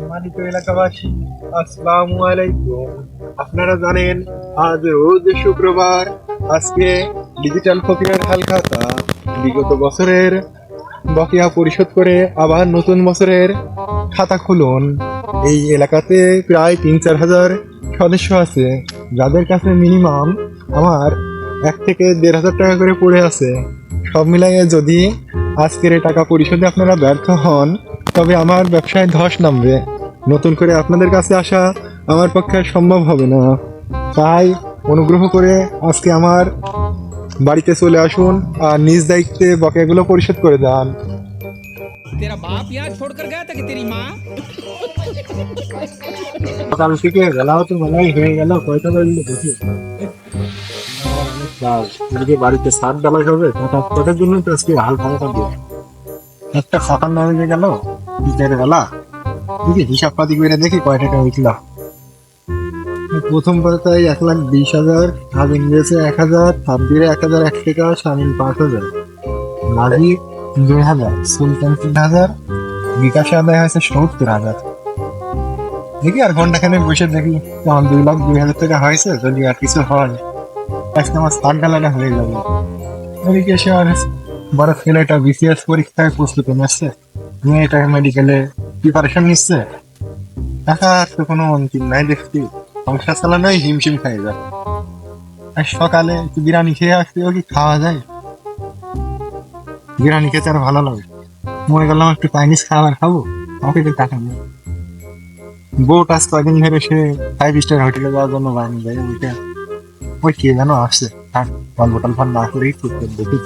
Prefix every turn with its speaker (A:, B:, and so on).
A: সম্মানিত এলাকাবাসী, আসসালামু আলাইকুম। আপনারা জানেন, আজ রোজ শুক্রবার, আজকে ডিজিটাল ফকিরের হালখাতা। বিগত বছরের বকেয়া পরিশোধ করে আবার নতুন বছরের খাতা খুলুন। এই এলাকাতে প্রায় তিন চার হাজার সদস্য আছে, যাদের কাছে মিনিমাম আমার এক থেকে দেড় হাজার টাকা করে পড়ে আছে। সব মিলাইয়ে যদি আজকের টাকা পরিশোধে আপনারা ব্যর্থ হন তবে আমার ব্যবসায় ধস নামবে। নতুন করে আপনাদের কাছে আসা আমার পক্ষে সম্ভব হবে না। তাই অনুগ্রহ করে আজকে আমার বাড়িতে চলে আসুন আর নিজ দায়িত্বে বকেগুলো পরিশোধ করে দেন। সকাল থেকে গেলাও তো হয়ে গেল কয়টা বাড়িতে ডালাই হবে জন্য তো আজকে হাল একটা খাতার গেল বিকেলের বেলা দেখি হিসাব পাতি করে দেখি কয় টাকা হয়েছিল। প্রথম পাতায় এক লাখ বিশ হাজার হাবিন দিয়েছে এক হাজার সাব্বিরে এক হাজার এক টাকা শামিল পাঁচ হাজার। নাজি দুই হাজার, সুলতান তিন হাজার, বিকাশে আদায় হয়েছে সত্তর হাজার। দেখি আর ঘন্টাখানে বসে দেখি আমার দুই লাখ দুই হাজার টাকা হয়েছে, যদি আর কিছু হয়, আজকে আমার স্টার্ট ডালাটা হয়ে যাবে। ওদিকে এসে আর বড় ছেলেটা বিসিএস পরীক্ষায় প্রস্তুতি নিচ্ছে। মেয়েটা মেডিকেলে প্রিপারেশন নিচ্ছে। টাকার তো কোনো অন্তিম নাই দেখছি সংসার চালানোই হিমশিম খাই যায় আর সকালে একটু বিরিয়ানি খেয়ে আসতে ও কি খাওয়া যায়? বিরিয়ানি খেতে আর ভালো লাগে। মনে করলাম একটু চাইনিজ খাবার খাব, আমাকে একটু টাকা নেই বোট আজ কয়দিন ধরে সে ফাইভ স্টার হোটেলে যাওয়ার জন্য বাইরে যায় ওইটা ওই কে যেন আসছে থাক গল্প টল্প না করেই দেখি।